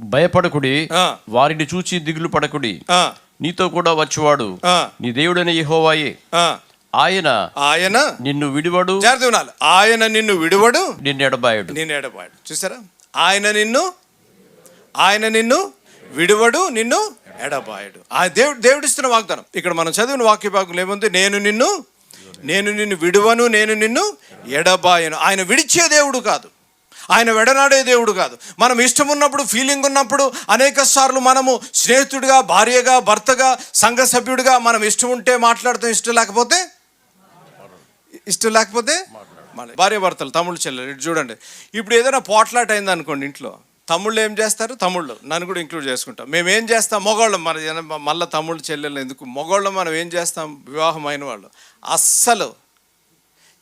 భయపడకుడి ఆ. వారిని చూచి దిగులు పడకుడి. ఆ, నీతో కూడా వచ్చేవాడు. నీ దేవుడైన యెహోవాయే. ఆయన ఆయన నిన్ను విడివడు. జాగ్రత్త ఆయన నిన్ను విడువడు. నిన్ను ఎడబాయడు. నిన్ను ఎడబాడు చూసారా? ఆయన నిన్ను ఆయన నిన్ను విడువడు నిన్ను ఎడబాయడు. ఆ దేవుడు దేవుడిస్తున్న వాగ్దానం. ఇక్కడ మనం చదివిన వాక్య భాగంలో ఏముంది? నేను నిన్ను నేను నిన్ను విడువను నేను నిన్ను ఎడబాయను. ఆయన విడిచే దేవుడు కాదు. ఆయన వెడనాడే దేవుడు కాదు. మనం ఇష్టం ఉన్నప్పుడు ఫీలింగ్ ఉన్నప్పుడు అనేక సార్లు మనము స్నేహితుడిగా భార్యగా భర్తగా సంఘ సభ్యుడిగా మనం ఇష్టం ఉంటే మాట్లాడతాం ఇష్టం లేకపోతే? ఇష్టం లేకపోతే? భార్య భర్తలు తమ్ముళ్ళు చెల్లెలు ఇటు చూడండి. ఇప్పుడు ఏదైనా పోట్లాట అయింది అనుకోండి ఇంట్లో. తమ్ముళ్ళు ఏం చేస్తారు? తమ్ముళ్ళు. నన్ను కూడా ఇంక్లూడ్ చేసుకుంటాం. మేము ఏం చేస్తాం? మొగోళ్ళం. మన జన- మళ్ళీ తమ్ముళ్ళు చెల్లెలు ఎందుకు? మొగోళ్ళం మనం ఏం చేస్తాం? వివాహం అయిన వాళ్ళు. అస్సలు.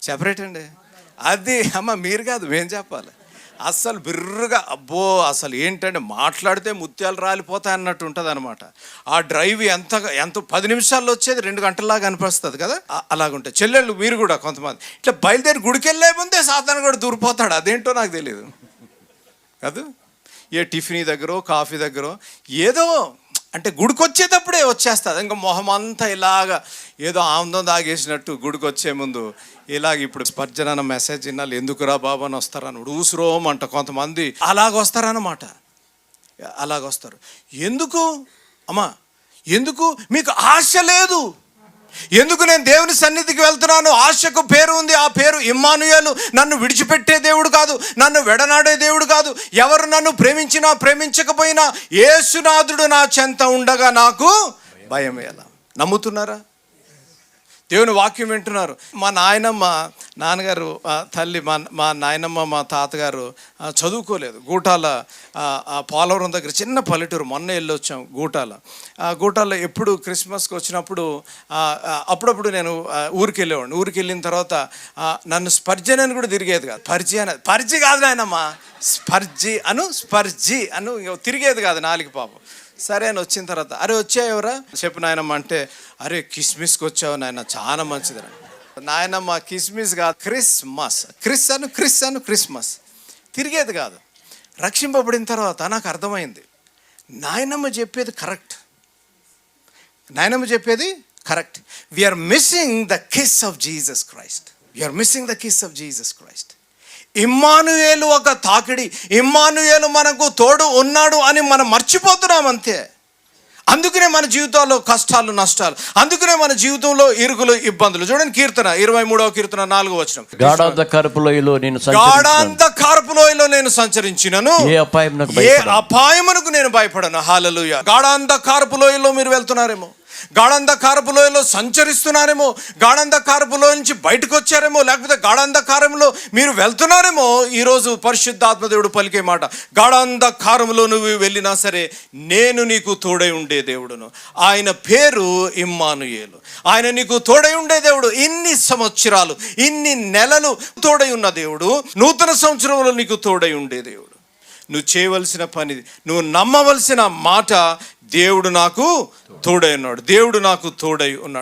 సెపరేట్ అండి అది అమ్మ మీరు కాదు మేము చెప్పాలి. అస్సలు బిర్రుగా అబ్బో అసలు ఏంటంటే మాట్లాడితే ముత్యాలు రాలిపోతాయి అన్నట్టు ఉంటుంది అనమాట ఆ డ్రైవ్ ఎంత ఎంత పది నిమిషాల్లో వచ్చేది రెండు గంటల్లాగా అనిపిస్తుంది కదా? అలాగుంటాయి చెల్లెళ్ళు మీరు కూడా కొంతమంది. ఇట్లా బయలుదేరి గుడికెళ్ళే ముందే సాధారణ కూడా దూరిపోతాడు? అదేంటో నాకు తెలియదు కాదు? ఏ టిఫిన్ దగ్గర కాఫీ దగ్గర ఏదో అంటే గుడికి వచ్చేటప్పుడే వచ్చేస్తుంది. ఇంకా మొహం అంతా ఇలాగా ఏదో ఆనందం తాగేసినట్టు గుడికి వచ్చే ముందు ఇలాగ ఇప్పుడు స్పర్జన మెసేజ్ వినాలి ఎందుకురా బాబు అని వస్తారని ఊసురోం అంట కొంతమంది. అలాగ వస్తారన్నమాట అలాగ వస్తారు ఎందుకు? అమ్మా ఎందుకు? మీకు ఆశ లేదు. ఎందుకు నేను దేవుని సన్నిధికి వెళ్తున్నాను ఆశకు పేరు ఉంది. ఆ పేరు ఇమ్మానుయలు. నన్ను విడిచిపెట్టే దేవుడు కాదు. నన్ను వెడనాడే దేవుడు కాదు. ఎవరు నన్ను ప్రేమించినా ప్రేమించకపోయినా ఏసునాథుడు నా చెంత ఉండగా నాకు భయం ఎలా నమ్ముతున్నారా? దేవుని వాక్యం వింటున్నారు. మా నాయనమ్మ నాన్నగారు తల్లి మా మా నాయనమ్మ మా తాతగారు చదువుకోలేదు. గూటాల పోలవరం దగ్గర చిన్న పల్లెటూరు. మొన్న వెళ్ళి వచ్చాం గూటాల. ఆ ఎప్పుడు క్రిస్మస్కి వచ్చినప్పుడు అప్పుడప్పుడు నేను ఊరికి వెళ్ళేవాడిని. ఊరికి వెళ్ళిన తర్వాత నన్ను స్పర్జనని కూడా తిరిగేది కాదు. పరిచి పరిచయం పరిచి కాదు నాయనమ్మ. స్పర్జి అను స్పర్జి అను. తిరిగేది కాదు నాలుగు పాపం. సరే అని వచ్చిన తర్వాత అరే వచ్చాయవరా చెప్పు నాయనమ్మ అంటే అరే కిస్మిస్కి వచ్చావు నాయన చాలా మంచిది నాయనమ్మ కిస్మిస్ కాదు క్రిస్మస్. క్రిస్ అను క్రిస్ అను క్రిస్మస్. తిరిగేది కాదు. రక్షింపబడిన తర్వాత నాకు అర్థమైంది నాయనమ్మ చెప్పేది కరెక్ట్. నాయనమ్మ చెప్పేది correct. We are missing the kiss of Jesus Christ we are missing the kiss of Jesus Christ Emmanuel ఒక తాకిడి ఇమ్మానుయేలు మనకు తోడు ఉన్నాడు అని మనం మర్చిపోతున్నాం అంతే. అందుకనే మన జీవితాల్లో కష్టాలు నష్టాలు అందుకనే మన జీవితంలో ఇరుగులు ఇబ్బందులు. చూడండి కీర్తన ఇరవై మూడవ కీర్తన నాలుగో వచ్చిన గాఢాంధ కరుపులోయలో నేను సంచరించున్నాను. గాఢాంత కార్పులోయలో నేను సంచరించినను. ఏ అపాయమునకు ఏ. అపాయమునకు నేను భయపడను. హాలలుయ. గాఢాంధ కార్పులోయలో మీరు వెళ్తున్నారేమో. గాఢాంధ లోయలో సంచరిస్తున్నారేమో గాఢాంధ నుంచి బయటకు వచ్చారేమో లేకపోతే గాఢంధకారంలో మీరు వెళ్తున్నారేమో ఈరోజు పరిశుద్ధాత్మదేవుడు పలికే మాట. గాఢంధకారంలో నువ్వు వెళ్ళినా సరే నేను నీకు తోడై ఉండే దేవుడును. ఆయన పేరు ఇమ్మానుయేలు. ఆయన నీకు తోడై ఉండే దేవుడు. ఇన్ని సంవత్సరాలు ఇన్ని నెలలు తోడై ఉన్న దేవుడు నూతన సంవత్సరంలో నీకు తోడై ఉండే దేవుడు. నువ్వు చేయవలసిన పని నువ్వు నమ్మవలసిన మాట దేవుడు నాకు తోడై ఉన్నాడు. దేవుడు నాకు తోడై ఉన్నాడు.